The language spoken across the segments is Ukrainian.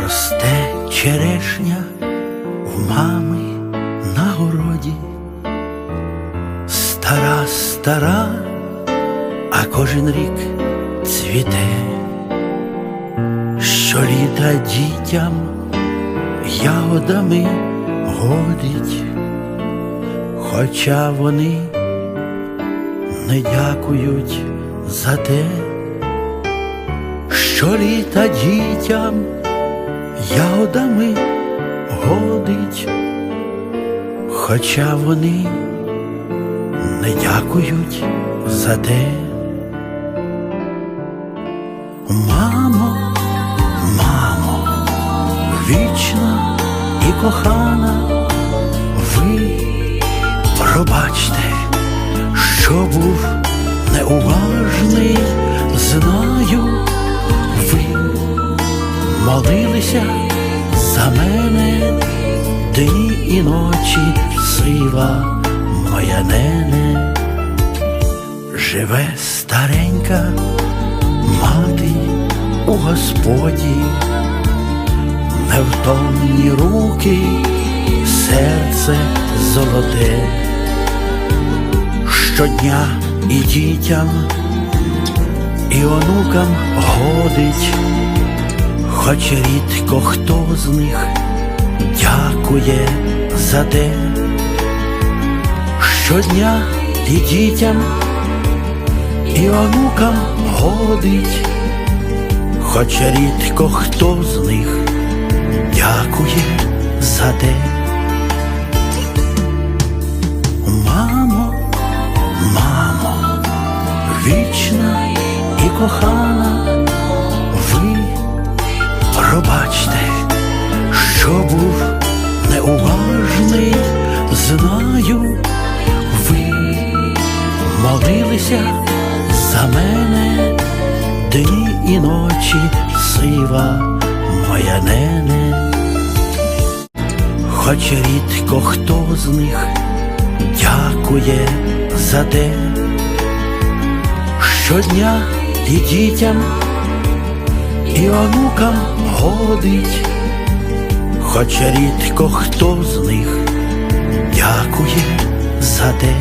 Росте черешня в мами на городі, стара, стара, а кожен рік цвіте, щоліта дітям ягодами годить, хоча вони не дякують за те, що літа дітям ягодами годить, хоча вони не дякують за те. Мамо, мамо, вічна і кохана, ви пробачте, що був неуважний, знаю, молилися за мене дні і ночі, сива моя нене, живе старенька мати у Господі, невтомні руки, серце золоте, щодня і дітям, і онукам годить, хоч рідко хто з них дякує за те, щодня і дітям, і онукам годить, хоч рідко хто з них дякує за те. Мамо, мамо, вічна і кохана, що був неуважний, знаю, ви молилися за мене дні і ночі, сива моя нене, хоч рідко хто з них дякує за те, щодня і дітям, і онукам годить, хоч рідко хто з них дякує за те.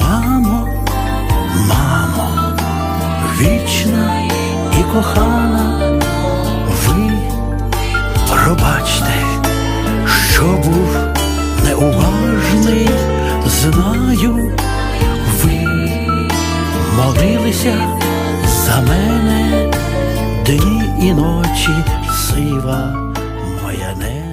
Мамо, мамо, вічна і кохана, ви пробачте, що був неуважний, знаю, ви молилися за мене і ночі, сива моя не.